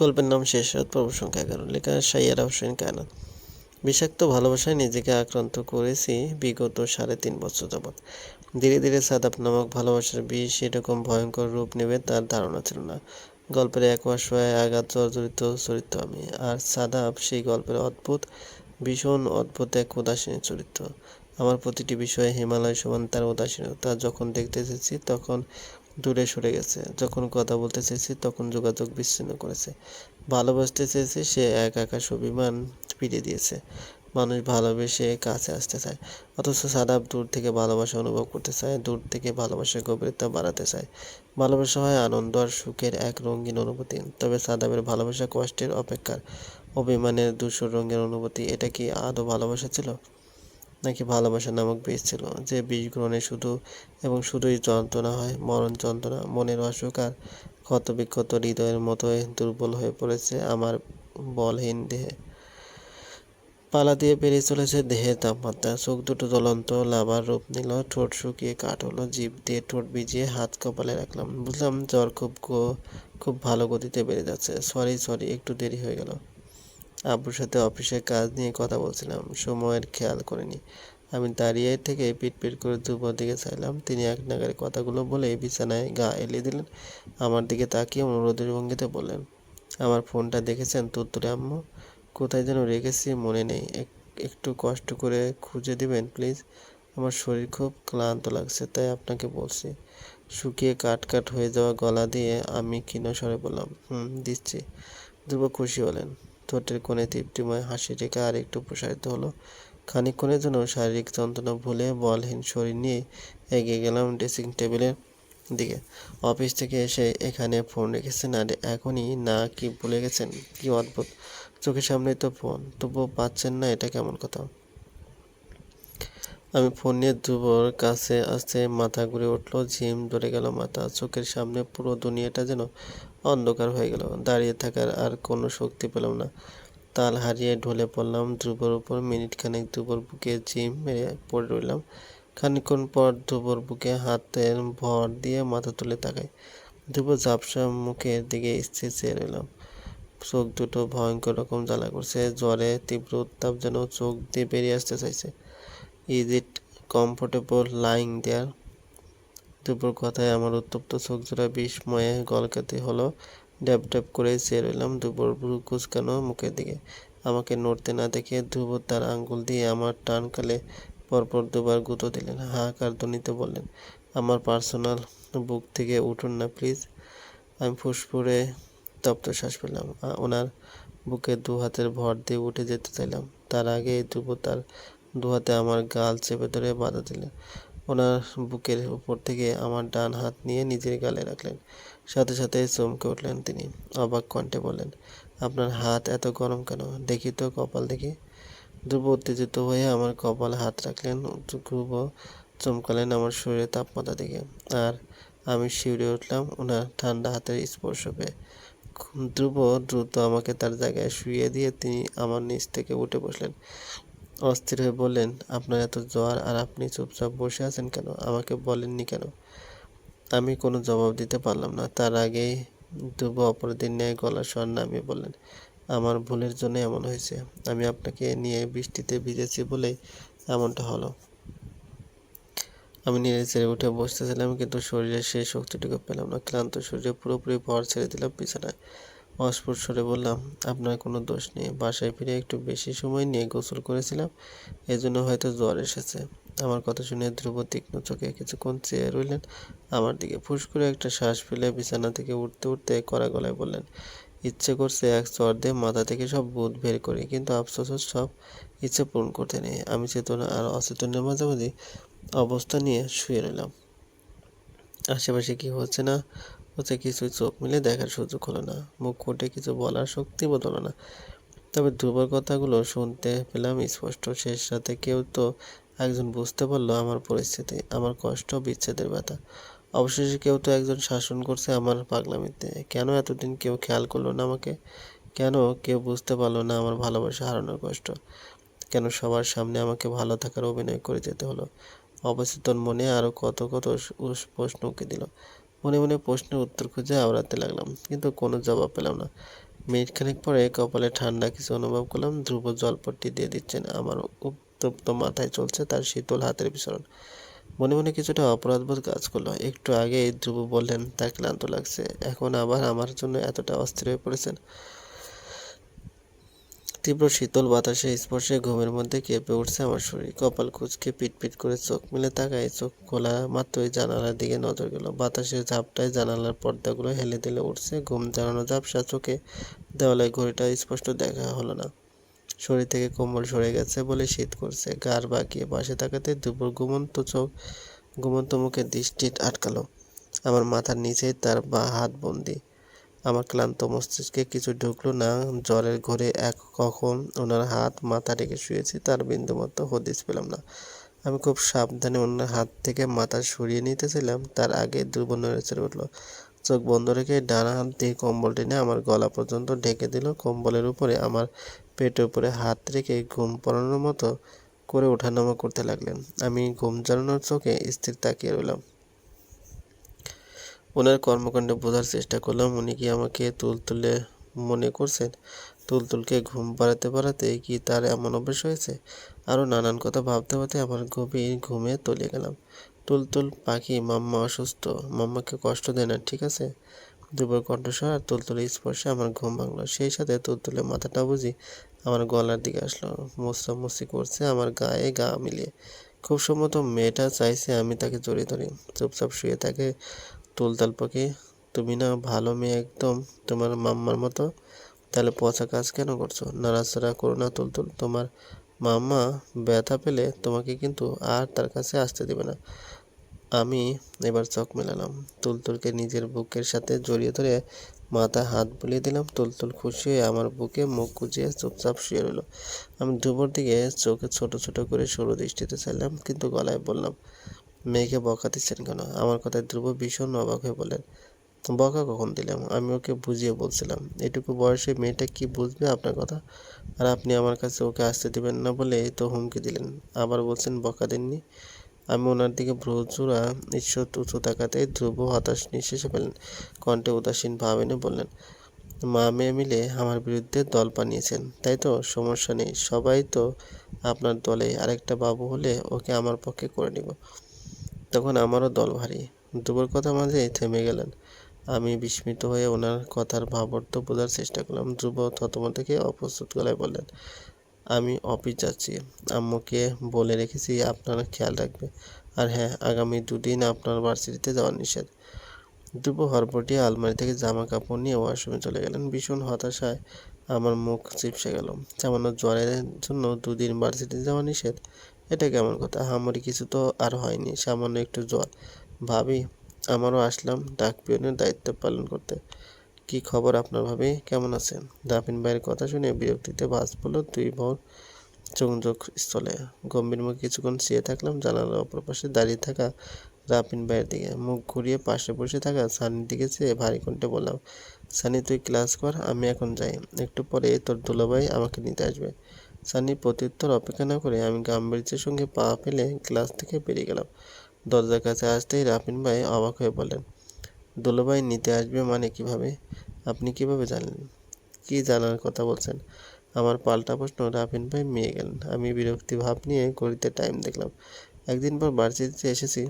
গল্পের নাম শেষ পর্ব সংখ্যা এগারো। লেখা সাইয়ারা হোসেন কায়নাত। বিষাক্ত ভালোবাসায় নিজেকে আক্রান্ত করেছি বিগত সাড়ে তিন বছর যাবৎ। ধীরে ধীরে সাদাপ নামক ভালোবাসার বিষ এরকম ভয়ঙ্কর রূপ নেবে তার ধারণা ছিল না। গল্পের এক অসহায় আঘাত জর্জরিত চরিত্র আমি, আর সাদাপ সেই গল্পের অদ্ভুত, ভীষণ অদ্ভুত এক উদাসীন চরিত্র। আমার প্রতিটি বিষয়ে হিমালয় সমান তার উদাসীনতা যখন দেখতে এসেছি, তখন দূরে সরে গেছে। যখন কথা বলতে চেয়েছি, তখন যোগাযোগ বিচ্ছিন্ন করেছে। ভালোবাসতে চেয়েছে, সে এক আকাশ অভিমান ফিরিয়ে দিয়েছে। মানুষ ভালোবেসে কাছে আসতে চায়, অথচ সাদাব দূর থেকে ভালোবাসা অনুভব করতে চায়, দূর থেকে ভালোবাসার গভীরতা বাড়াতে চায়। ভালোবাসা হয় আনন্দ আর সুখের এক রঙিন অনুভূতি, তবে সাদাবের ভালোবাসা কষ্টের অপেক্ষার। অভিমানের ধূসর রঙের অনুভূতি, এটা কি আদৌ ভালোবাসা ছিল? নাকি ভালোবাসা নামক বিষ ছিল। যে বিষ গ্রহণে শুধু এবং শুধুই যন্ত্রণা হয়, মরণ যন্ত্রণা, মনের অসুখ আর ক্ষতবিক্ষত হৃদয়ের মতোই দুর্বল হয়ে পড়েছে আমার বলহীন দেহে। পালা দিয়ে বেরিয়ে চলেছে দেহের তাপমাত্রা। চোখ দুটো জ্বলন্ত, লাভার রূপ নিল, ঠোঁট শুকিয়ে কাঠ হলো, জিভ দিয়ে ঠোঁট ভিজিয়ে হাত কপালে রাখলাম। বুঝলাম জ্বর খুব খুব ভালো গতিতে বেড়ে যাচ্ছে। সরি সরি, একটু দেরি হয়ে গেল। আব্বুর সাথে অফিসের কাজ নিয়ে কথা বলছিলাম, সময়ের খেয়াল করিনি। আমি দাঁড়িয়ে থেকে পিট পিট করে দুপুর দিকে চাইলাম। তিনি এক নাগারে কথাগুলো বলে বিছানায় গা এলিয়ে দিলেন। আমার দিকে তাকিয়ে অনুরোধের ভঙ্গিতে বললেন, আমার ফোনটা দেখেছেন তুত্তুরে আম্মু? কোথায় যেন রেখেছি মনে নেই। এক- একটু কষ্ট করে খুঁজে দিবেন, প্লিজ? আমার শরীর খুব ক্লান্ত লাগছে, তাই আপনাকে বলছি। শুকিয়ে কাট কাট হয়ে যাওয়া গলা দিয়ে আমি ক্ষীণ স্বরে বললাম, হুম, দিচ্ছি। ধ্রুব খুশি হলেন। ঠোঁটের কোণে তৃপ্তিময় হাসি রেখে আর একটু প্রসারিত হলো। খানিকক্ষণের জন্য শারীরিক যন্ত্রণা ভুলে বলহীন শরীর নিয়ে এগিয়ে গেলাম ড্রেসিং টেবিলের দিকে। অফিস থেকে এসে এখানে ফোন রেখেছেন আর এখনই না কি ভুলে গেছেন? কি অদ্ভুত। চোখের সামনেই তো ফোন, তবুও পাচ্ছেন না এটা কেমন কথা? আমি ফোন নিয়ে ধ্রুবর কাছে আসতে মাথা ঘুরে উঠল, ঝিম ধরে গেল মাথা। চোখের সামনে পুরো দুনিয়াটা যেন অন্ধকার হয়ে গেল দাঁড়িয়ে থাকার আর কোনো শক্তি পেলাম না। তাল হারিয়ে ঢলে পড়লাম, ধ্রুবর উপর মিনিট খানেক ধ্রুবর বুকে জিম মেরে পড়ে রইলাম। খানিকক্ষণ পর ধ্রুবর বুকে হাতের ভর দিয়ে মাথা তুলে তাকাই। ধ্রুব ঝাপসা মুখের দিকে স্থির চেয়ে রইলাম চোখ দুটো ভয়ঙ্কর রকম জ্বালা করছে, জ্বরে তীব্র উত্তাপ যেন চোখ দিয়ে বেরিয়ে আসতে চাইছে। Is it comfortable lying there দুপুর কথায় আমার উত্তপ্ত চোখ জোড়া বিস্ময়ে গলকাতে হলো। ড্যাব ড্যাব করে চেয়ে রইলাম দুপুর ভ্রু কুচকানো মুখের দিকে। আমাকে নড়তে না দেখে ধ্রুব তার আঙ্গুল দিয়ে আমার টান কালে পরপর দুবার গুঁতো দিলেন। হাহাকার ধ্বনিতে বললেন, আমার পার্সোনাল বুক থেকে উঠুন না, প্লিজ। আমি ফুসফুরে তপ্ত শ্বাস পেলাম ওনার বুকে দু হাতের ভর দিয়ে উঠে যেতে চাইলাম। তার আগে ধ্রুব তার দু হাতে আমার গাল চেপে ধরে বাধা দিলেন। ওনার বুকের উপর থেকে আমার ডান হাত নিয়ে নিজের গালে রাখলেন। সাথে সাথে চমকে উঠলেন তিনি। অবাক কণ্ঠে বললেন, আপনার হাত এত গরম কেন? দেখি তো কপাল দেখি। ধ্রুব উত্তেজিত হয়ে আমার কপালে হাত রাখলেন, ধ্রুব চমকালেন আমার শরীরে তাপমাত্রা দেখে। আর আমি শিউরে উঠলাম ওনার ঠান্ডা হাতের স্পর্শ পেয়ে। ধ্রুব দ্রুত আমাকে তার জায়গায় শুয়ে দিয়ে তিনি আমার নিচ থেকে উঠে বসলেন। অস্থির হয়ে বললেন, আপনার এত জ্বর আর আপনি চুপচাপ বসে আছেন কেন? আমাকে বলেননি কেন? আমি কোনো জবাব দিতে পারলাম না। তার আগেই ধ্রুব অপরাধীর ন্যায় গলা স্বর নামিয়ে বললেন, আমার ভুলের জন্য এমন হয়েছে। আমি আপনাকে নিয়ে বৃষ্টিতে ভিজেছি বলে এমনটা হলো। আমি নেড়ে ছেড়ে উঠে বসতেছিলাম, কিন্তু শরীরের সেই শক্তিটুকু পেলাম না। ক্লান্ত শরীরে পুরোপুরি ভর ছেড়ে দিলাম বিছানায়। অস্ফুট বললাম, আপনার কোনো দোষ নেই। বাসায় ফিরে একটু বেশি সময় নিয়ে গোসল করেছিলাম। এজন্য হয়তো জ্বর এসেছে। আমার কথা শুনে ধ্রুব তীক্ষ্ণ চোখে কিছুক্ষণ চেয়ে রইলেন। আমার দিকে ফুস করে একটা শ্বাস ফেলে বিছানা থেকে উঠতে উঠতে কড়া গলায় বললেন, ইচ্ছে করছে এক চর দিয়ে মাথা থেকে সব বুধ বের করি, কিন্তু আফসোস সব ইচ্ছে পূরণ করতে নেই। আমি চেতনা আর অচেতনের মাঝামাঝি অবস্থা নিয়ে শুয়ে রইলাম। আশেপাশে কি হচ্ছে না হচ্ছে কিছু চোখ মিলে দেখার সুযোগ হলো না। মুখ ফুটে কিছু বলার শক্তি বোধ হলো না। তবে ধ্রুবর কথাগুলো শুনতে পেলাম স্পষ্ট। শেষ রাতে কেউ তো একজন বুঝতে পারল আমার পরিস্থিতি, আমার কষ্ট, বিচ্ছেদের ব্যথা। অবশেষে কেউ তো একজন শাসন করছে আমার পাগলামিতে। কেন এতদিন কেউ খেয়াল করল না আমাকে? কেন কেউ বুঝতে পারল না আমার ভালোবাসা হারানোর কষ্ট? কেন সবার সামনে আমাকে ভালো থাকার অভিনয় করে যেতে হলো? অবচেতন মনে আরও কত কত প্রশ্ন উঁকে দিল। মনে মনে প্রশ্নের উত্তর খুঁজে আওড়াতে লাগলাম, কিন্তু কোনো জবাব পেলাম না। মিনিট খানেক পরে কপালে ঠান্ডা কিছু অনুভব করলাম, ধ্রুব জলপট্টি দিয়ে দিচ্ছেন, আমার উত্তপ্ত মাথায় চলছে তার শীতল হাতের বিচরণ। মনে মনে কিছুটা অপরাধবোধ কাজ করল। একটু আগে ধ্রুব বললেন, তার ক্লান্ত লাগছে, এখন আবার আমার জন্য এতটা অস্থির হয়ে পড়েছেন। তীব্র শীতল বাতাসে স্পর্শে ঘুমের মধ্যে কেঁপে উঠছে আমার শরীর। কপাল কুচকে পিটপিট করে চোখ মিলে তাকায়, চোখ খোলা মাত্রই জানালার দিকে নজর গেল। বাতাসের ঝাপটায় জানালার পর্দাগুলো হেলে দিলে উঠছে। ঘুম জানানো ঝাপসা চোখে দেওয়ালে ঘড়িটা স্পষ্ট দেখা হলো না। শরীর থেকে কম্বল সরে গেছে বলে শীত করছে। গার বাঁকিয়ে পাশে তাকাতে দুপুর ঘুমন্ত চোখ, ঘুমন্ত মুখে দৃষ্টি আটকালো। আমার মাথার নিচেই তার বা হাত বন্দি। আমার ক্লান্ত মস্তিষ্কে কিছু ঢুকলো না। জ্বরের ঘরে এক কখন ওনার হাত মাথা রেখে শুয়েছি, তার বিন্দুমাত্র হদিস পেলাম না। আমি খুব সাবধানে ওনার হাত থেকে মাথা সরিয়ে নিতেছিলাম, তার আগে দুর্বল নড়েচড়ে উঠল। চোখ বন্ধ রেখে ডানা হাত দিয়ে কম্বল টেনে আমার গলা পর্যন্ত ঢেকে দিল। কম্বলের উপরে আমার পেটের উপরে হাত রেখে ঘুম পড়ানোর মতো করে ওঠানামা করতে লাগলেন। আমি ঘুম জড়ানোর চোখে স্থির তাকিয়ে রইলাম। ওনার কর্মকাণ্ডে বোঝার চেষ্টা করলাম। উনি কি আমাকে তুলতুলে মনে করছেন? তুলতুলকে ঘুম পাড়াতে পাড়াতে কি তার এমন অভ্যেস হয়েছে? আরও নানান কথা ভাবতে ভাবতে আমার গভীর ঘুমে তলিয়ে গেলাম। তুলতুল পাখি, মাম্মা অসুস্থ। মাম্মাকে কষ্ট দেয় না, ঠিক আছে? দুপুর কণ্ঠস্বর আর তুলতুলের স্পর্শে আমার ঘুম ভাঙলো। সেই সাথে তুলতুলের মাথাটা বুঝি আমার গলার দিকে আসলো। মুসরামুসি করছে আমার গায়ে গা মিলিয়ে। খুব সম্ভবত মেয়েটা চাইছে আমি তাকে জড়িয়ে ধরি। চুপচাপ শুয়ে তাকে তুলতাল পাখি, তুমি না ভালো মেয়ে একদম তোমার মাম্মার মতো। তাহলে পচা কাজ কেন করছ? নাড়াচাড়া করো না তুলতুল, তোমার মাম্মা ব্যথা পেলে তোমাকে কিন্তু আর তার কাছে আসতে দেবে না। আমি এবার চোখ মেলালাম। তুলতুলকে নিজের বুকের সাথে জড়িয়ে ধরে মাথা হাত বুলিয়ে দিলাম। তুলতুল খুশি হয়ে আমার বুকে মুখ গুজিয়ে চুপচাপ শুয়ে রইল। আমি দুপুর দিকে চোখে ছোট ছোট করে সরু দৃষ্টিতে চাইলাম, কিন্তু গলায় বললাম মেয়েকে বকা দিচ্ছেন কেন? আমার কথায় ধ্রুব ভীষণ অবাক হয়ে বললেন, বকা কখন দিলাম? আমি ওকে বুঝিয়ে বলছিলাম। এটুকু বয়সে মেয়েটা কি বুঝবে আপনার কথা? আর আপনি আমার কাছে ওকে আসতে দেবেন না বলে তো হুমকি দিলেন। আবার বলছেন, বকা দেননি? আমি ওনার দিকে ভ্রুচূড়া ঈশ্বর উঁচু তাকাতে ধ্রুব হতাশ নিঃশ্বাসে পেলেন কণ্ঠে উদাসীন ভাব এনে বললেন, মা মেয়ে মিলে আমার বিরুদ্ধে দল বানিয়েছেন, তাই তো? সমস্যা নেই। সবাই তো আপনার দলে। আরেকটা বাবু হলে ওকে আমার পক্ষে করে নিব। তখন আমারও দল ভারী। ধ্রুবর কথা মাঝে থেমে গেলেন। আমি বিস্মিত হয়ে ওনার কথার ভাবার্থ বোঝার চেষ্টা করলাম। ধ্রুব থতমত থেকে অপ্রস্তুত গলায় বললেন, আমি অফিস যাচ্ছি। আম্মুকে বলে রেখেছি আপনারা খেয়াল রাখবে। আর হ্যাঁ আগামী দুদিন আপনার ভার্সিটিতে যাওয়া নিষেধ। ধ্রুব হরপটিয়ে আলমারি থেকে জামা কাপড় নিয়ে ওয়াশরুমে চলে গেলেন। ভীষণ হতাশায় আমার মুখ চিপসে গেল। সামান্য জ্বরের জন্য দুদিন ভার্সিটিতে যাওয়া নিষেধ। এটা কেমন কথা? হামারি কিছু তো আর হয়নি, সামান্য একটু জ্বর। ভাবি, আমারও আসলাম ডাক পিয়নের দায়িত্ব পালন করতে। কি খবর আপনার ভাবি? কেমন আছেন? দাফিন ভাইয়ের কথা শুনে বিরক্তিতে বাস পড়ল দুই ভর সংযোগ স্থলে। গম্ভীর মুখে কিছুক্ষণ চেয়ে থাকলাম, জানালার অপর পাশে দাঁড়িয়ে থাকা রাপিন ভাইয়ের দিকে। মুখ ঘুরিয়ে পাশে বসে থাকা সানির দিকে চেয়ে ভারী কণ্ঠে বললাম, সানি, তুই ক্লাস কর, আমি এখন যাই। একটু পরে তোর দুলাভাই আমাকে নিতে আসবে। সানি প্রত্যুত্তর অপেক্ষা না করে আমি গাম্ভীর্যের সঙ্গে পা ফেলে ক্লাস থেকে বেরিয়ে গেলাম। দরজার কাছে আসতেই রাফিন ভাই অবাক হয়ে বলেন দুলাভাই নিতে আসবে মানে কীভাবে? আপনি কীভাবে জানলেন কি জানার কথা বলছেন? আমার পাল্টা প্রশ্ন রাফিন ভাই মেয়ে গেলেন। আমি বিরক্তি ভাব নিয়ে ঘড়িতে টাইম দেখলাম। একদিন পর ভার্সিটিতে এসেছি।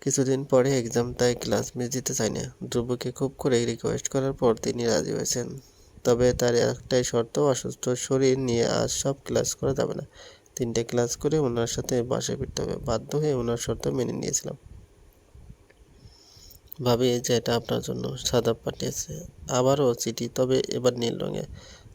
কিছুদিন পরে এক্সাম তাই ক্লাস মিস দিতে চাই না। ধ্রুবকে খুব করে রিকোয়েস্ট করার পর তিনি রাজি হয়েছেন। তবে তার একটাই শর্ত, অসুস্থ শরীর নিয়ে আজ সব ক্লাস করা যাবে না। তিনটে ক্লাস করে ওনার সাথে বাসায় ফিরতে হবে। বাধ্য হয়ে ওনার শর্ত মেনে নিয়েছিলাম। ভাবি যে এটা আপনার জন্য সাদা পাঠিয়েছে। আবারও চিঠি, তবে এবার নীল রঙে।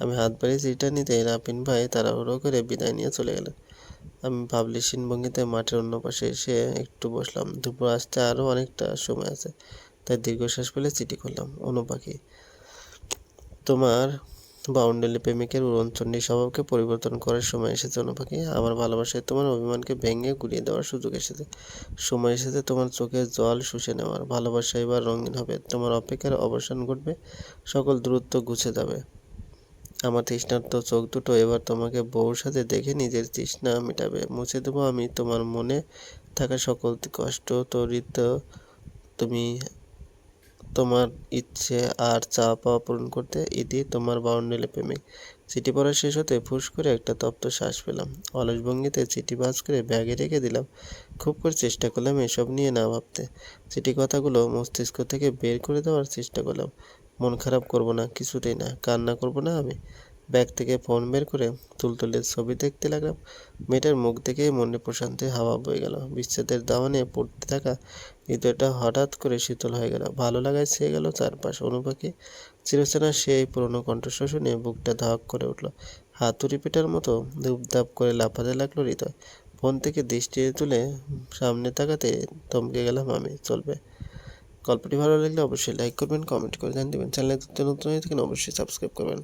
আমি হাত বাড়িয়ে চিঠিটা নিতে রাপিন ভাই তাড়াহুড়ো করে বিদায় নিয়ে চলে গেলেন। আমি ভাবলিসীন ভঙ্গিতে মাঠের অন্য পাশে এসে একটু বসলাম। দুপুর আসতে আরও অনেকটা সময় আছে, তাই দীর্ঘশ্বাস ফেলে চিঠি করলাম অনু পাখি তোমার বাউন্ডারি প্রেমিকের উড়নচণ্ডী স্বভাবকে পরিবর্তন করার সময় এসেছে অনুপাখি আমার ভালোবাসায় তোমার অভিমানকে ভেঙে গুড়িয়ে দেওয়ার সুযোগ এসেছে। সময় এসেছে তোমার চোখে জল শুষে নেওয়ার। ভালোবাসা এবার রঙিন হবে। তোমার অপেক্ষার অবসান ঘটবে। সকল দূরত্ব গুছে যাবে। আমার তৃষ্ণার্ত চোখ দুটো এবার তোমাকে বউর সাথে দেখে নিজের তৃষ্ণা মেটাবে। মুছে দেবো আমি তোমার মনে থাকা সকল কষ্ট তরিত তুমি তোমার ইচ্ছে আর চা পাওয়া পূরণ করতে ইতি তোমার বাউন্ডেলে প্রেমিক। চিঠি পড়া শেষ হতে ফুস করে একটা তপ্ত শ্বাস পেলাম। অলস ভঙ্গিতে চিঠি বাজ করে ব্যাগে রেখে দিলাম। খুব করে চেষ্টা করলাম এসব নিয়ে না ভাবতে। চিঠি কথাগুলো মস্তিষ্ক থেকে বের করে দেওয়ার চেষ্টা করলাম। মন খারাপ করব না, কিছুতেই না, কান্না করব না আমি। ব্যাগ থেকে ফোন বের করে তুলতুলের ছবি দেখতে লাগলাম। মেয়েটার মুখ দেখে মনে প্রশান্তির হাওয়া বয়ে গেল। বিচ্ছেদের দাওয়ানে পড়তে থাকা হৃদয়টা হঠাৎ করে শীতল হয়ে গেল। ভালো লাগায় ছেয়ে গেল চারপাশ। অনুপাকে চিরচেনা সেই পুরনো কণ্ঠস্বর শুনে বুকটা ধাক করে উঠল। হাতুড়ি পেটার মতো ধূপধাপ করে লাফাতে লাগল হৃদয়। ফোন থেকে দৃষ্টি তুলে সামনে তাকাতে থমকে গেলাম আমি। চলবে। গল্পটি ভালো লাগলে অবশ্যই লাইক করবেন কমেন্ট করে জানিয়ে দেবেন। চ্যানেলে নতুন হয়ে থাকেন অবশ্যই সাবস্ক্রাইব করবেন।